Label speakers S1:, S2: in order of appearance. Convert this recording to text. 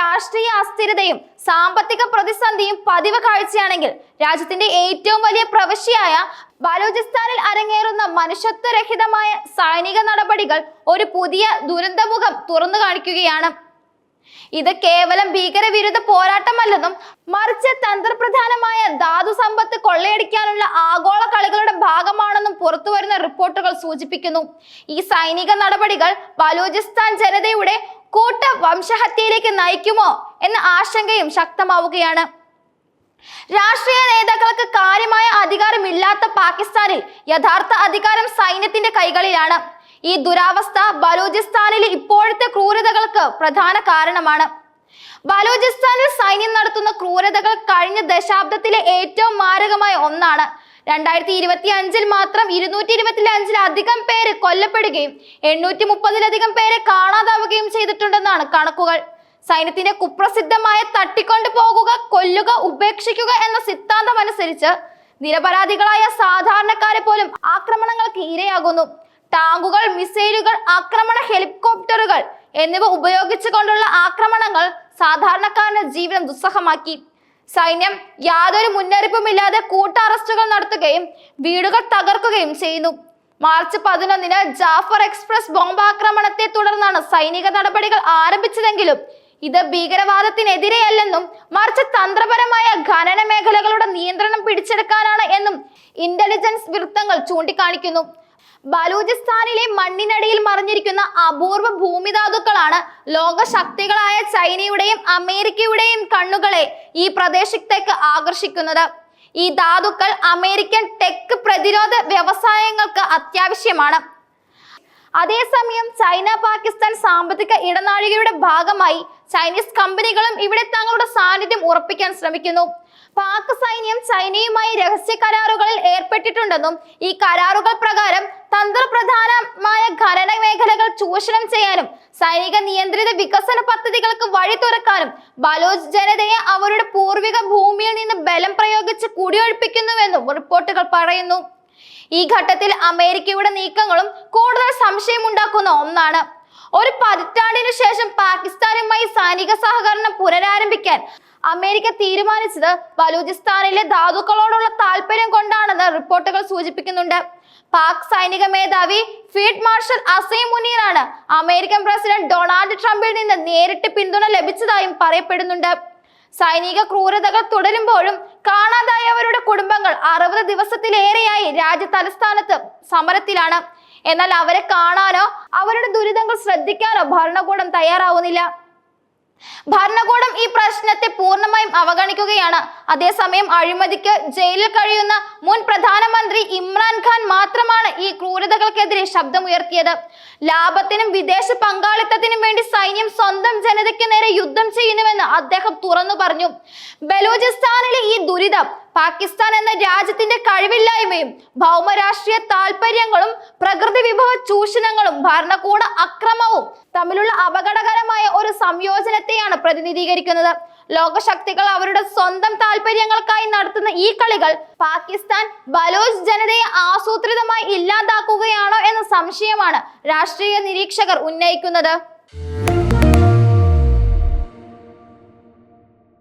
S1: രാഷ്ട്രീയ അസ്ഥിരതയും സാമ്പത്തിക പ്രതിസന്ധിയും പതിവ് കാഴ്ചയാണെങ്കിൽ രാജ്യത്തിന്റെ ഏറ്റവും വലിയ പ്രവിശ്യയായ ബലൂചിസ്ഥാനിൽ അരങ്ങേറുന്ന മനുഷ്യത്വരഹിതമായ സൈനിക നടപടികൾ ഒരു പുതിയ ദുരന്തമുഖം തുറന്നു കാണിക്കുകയാണ്. ഇത് കേവലം ഭീകരവിരുദ്ധ പോരാട്ടമല്ലെന്നും മറിച്ച് തന്ത്രപ്രധാനമായ ധാതു സമ്പത്ത് കൊള്ളയടിക്കാനുള്ള ആഗോള കളികളുടെ ഭാഗമാണെന്നും പുറത്തുവരുന്ന റിപ്പോർട്ടുകൾ സൂചിപ്പിക്കുന്നു. ഈ സൈനിക നടപടികൾ ബലൂചിസ്ഥാൻ ജനതയുടെ കൂട്ട വംശഹത്യയിലേക്ക് നയിക്കുമോ എന്ന ആശങ്കയും ശക്തമാവുകയാണ്. രാഷ്ട്രീയ നേതാക്കൾക്ക് കാര്യമായ അധികാരമില്ലാത്ത പാകിസ്ഥാനിൽ യഥാർത്ഥ അധികാരം സൈന്യത്തിന്റെ കൈകളിലാണ്. ഈ ദുരാവസ്ഥ ബലൂചിസ്ഥാനിലെ ഇപ്പോഴത്തെ ക്രൂരതകൾക്ക് പ്രധാന കാരണമാണ്. ബലൂചിസ്ഥാനിൽ സൈന്യം നടത്തുന്ന ക്രൂരതകൾ കഴിഞ്ഞ ദശാബ്ദത്തിലെ ഏറ്റവും മാരകമായ ഒന്നാണ്. രണ്ടായിരത്തി ഇരുപത്തി അഞ്ചിൽ മാത്രം ഇരുന്നൂറ്റി ഇരുപത്തി അഞ്ചിലധികം പേര് കൊല്ലപ്പെടുകയും എണ്ണൂറ്റി മുപ്പതിലധികം പേരെ കാണാതാവുകയും ചെയ്തിട്ടുണ്ടെന്നാണ് കണക്കുകൾ. സൈന്യത്തിന്റെ കുപ്രസിദ്ധമായ തട്ടിക്കൊണ്ടു പോകുക കൊല്ലുക ഉപേക്ഷിക്കുക എന്ന സിദ്ധാന്തം അനുസരിച്ച് നിരപരാധികളായ സാധാരണക്കാരെ പോലും ആക്രമണങ്ങൾക്ക് ഇരയാകുന്നു ടാങ്കുകൾ മിസൈലുകൾ ആക്രമണ ഹെലികോപ്റ്ററുകൾ എന്നിവ ഉപയോഗിച്ചുകൊണ്ടുള്ള ആക്രമണങ്ങൾ സാധാരണക്കാരന്റെ ജീവിതം ദുസ്സഹമാക്കി. സൈന്യം യാതൊരു മുന്നറിയിപ്പുമില്ലാതെ കൂട്ട അറസ്റ്റുകൾ നടത്തുകയും വീടുകൾ തകർക്കുകയും ചെയ്യുന്നു. മാർച്ച് പതിനൊന്നിന് ജാഫർ എക്സ്പ്രസ് ബോംബാക്രമണത്തെ തുടർന്നാണ് സൈനിക നടപടികൾ ആരംഭിച്ചതെങ്കിലും ഇത് ഭീകരവാദത്തിനെതിരെയല്ലെന്നും മറിച്ച് തന്ത്രപരമായ ഖനന മേഖലകളുടെ നിയന്ത്രണം പിടിച്ചെടുക്കാനാണ് എന്നും ഇന്റലിജൻസ് വൃത്തങ്ങൾ ചൂണ്ടിക്കാണിക്കുന്നു. ബലൂചിസ്ഥാനിലെ മണ്ണിനടിയിൽ മറിഞ്ഞിരിക്കുന്ന അപൂർവ ഭൂമിധാതുക്കളാണ് ലോകശക്തികളായ ചൈനയുടെയും അമേരിക്കയുടെയും കണ്ണുകളെ ഈ പ്രദേശത്തേക്ക് ആകർഷിക്കുന്നത്. ഈ ധാതുക്കൾ അമേരിക്കൻ ടെക് പ്രതിരോധ വ്യവസായങ്ങൾക്ക് അത്യാവശ്യമാണ്. അതേസമയം ചൈന പാകിസ്ഥാൻ സാമ്പത്തിക ഇടനാഴികയുടെ ഭാഗമായി ചൈനീസ് കമ്പനികളും ഇവിടെ തങ്ങളുടെ സാന്നിധ്യം ഉറപ്പിക്കാൻ ശ്രമിക്കുന്നു. പാക് സൈന്യം ചൈനയുമായി രഹസ്യ കരാറുകളിൽ ഏർപ്പെട്ടിട്ടുണ്ടെന്നും ഈ കരാറുകൾ പ്രകാരം തന്ത്രപ്രധാനമായ ഖനന മേഖലകൾ ചൂഷണം ചെയ്യാനും സൈനിക നിയന്ത്രിത വികസന പദ്ധതികൾക്ക് വഴി തുറക്കാനും ബലോച്ച് ജനതയെ അവരുടെ പൂർവിക ഭൂമിയിൽ നിന്ന് ബലം പ്രയോഗിച്ച് കുടിയൊഴിപ്പിക്കുന്നുവെന്നും റിപ്പോർട്ടുകൾ പറയുന്നു. ഈ ഘട്ടത്തിൽ അമേരിക്കയുടെ നീക്കങ്ങളും കൂടുതൽ സംശയമുണ്ടാക്കുന്ന ഒന്നാണ്. ഒരു പതിറ്റാണ്ടിനു ശേഷം പാകിസ്ഥാനുമായി സൈനിക സഹകരണം പുനരാരംഭിക്കാൻ അമേരിക്ക തീരുമാനിച്ചത് ബലൂചിസ്ഥാനിലെ ധാതുക്കളോടുള്ള താല്പര്യം കൊണ്ടാണെന്ന് റിപ്പോർട്ടുകൾ സൂചിപ്പിക്കുന്നുണ്ട്. പാക് സൈനിക മേധാവി ഫീൽഡ് മാർഷൽ അസീം മുനീറാണ് അമേരിക്കൻ പ്രസിഡന്റ് ഡൊണാൾഡ് ട്രംപിൽ നിന്ന് നേരിട്ട് പിന്തുണ ലഭിച്ചതായും പറയപ്പെടുന്നുണ്ട്. സൈനിക ക്രൂരതകൾ തുടരുമ്പോഴും കാണാതായവരുടെ കുടുംബങ്ങൾ അറുപത് ദിവസത്തിലേറെയായി രാജ്യ തലസ്ഥാനത്ത് സമരത്തിലാണ്. എന്നാൽ അവരെ കാണാനോ അവരുടെ ദുരിതങ്ങൾ ശ്രദ്ധിക്കാനോ ഭരണകൂടം തയ്യാറാവുന്നില്ല. ഭരണകൂടം ഈ പ്രശ്നത്തെ പൂർണമായും അവഗണിക്കുകയാണ്. അതേസമയം അഴിമതിക്ക് ജയിലിൽ കഴിയുന്ന മുൻ പ്രധാനമന്ത്രി ഇമ്രാൻഖാൻ മാത്രമാണ് ഈ ക്രൂരതകൾക്കെതിരെ ശബ്ദമുയർത്തിയത്. ലാഭത്തിനും വിദേശ പങ്കാളിത്തത്തിനും വേണ്ടി സൈന്യം സ്വന്തം ജനതയ്ക്ക് നേരെ യുദ്ധം ചെയ്യുന്നുവെന്ന് അദ്ദേഹം തുറന്നു പറഞ്ഞു. ബലൂചിസ്ഥാനിലെ ഈ ദുരിതം പാകിസ്ഥാൻ എന്ന രാജ്യത്തിന്റെ കഴിവില്ലായ്മയും ഭൗമരാഷ്ട്രീയ താല്പര്യങ്ങളും പ്രകൃതി വിഭവ ചൂഷണങ്ങളും ഭരണകൂട അക്രമവും തമ്മിലുള്ള അപകടകരമായ ഒരു സംയോജനത്തെയാണ് പ്രതിനിധീകരിക്കുന്നത്. ലോകശക്തികൾ അവരുടെ സ്വന്തം താല്പര്യങ്ങൾക്കായി നടത്തുന്ന ഈ കളികൾ പാകിസ്ഥാൻ ബലോച്ച് ജനതയെ ആസൂത്രിതമായി ഇല്ലാതാക്കുകയാണോ എന്ന സംശയമാണ് രാഷ്ട്രീയ നിരീക്ഷകർ ഉന്നയിക്കുന്നത്.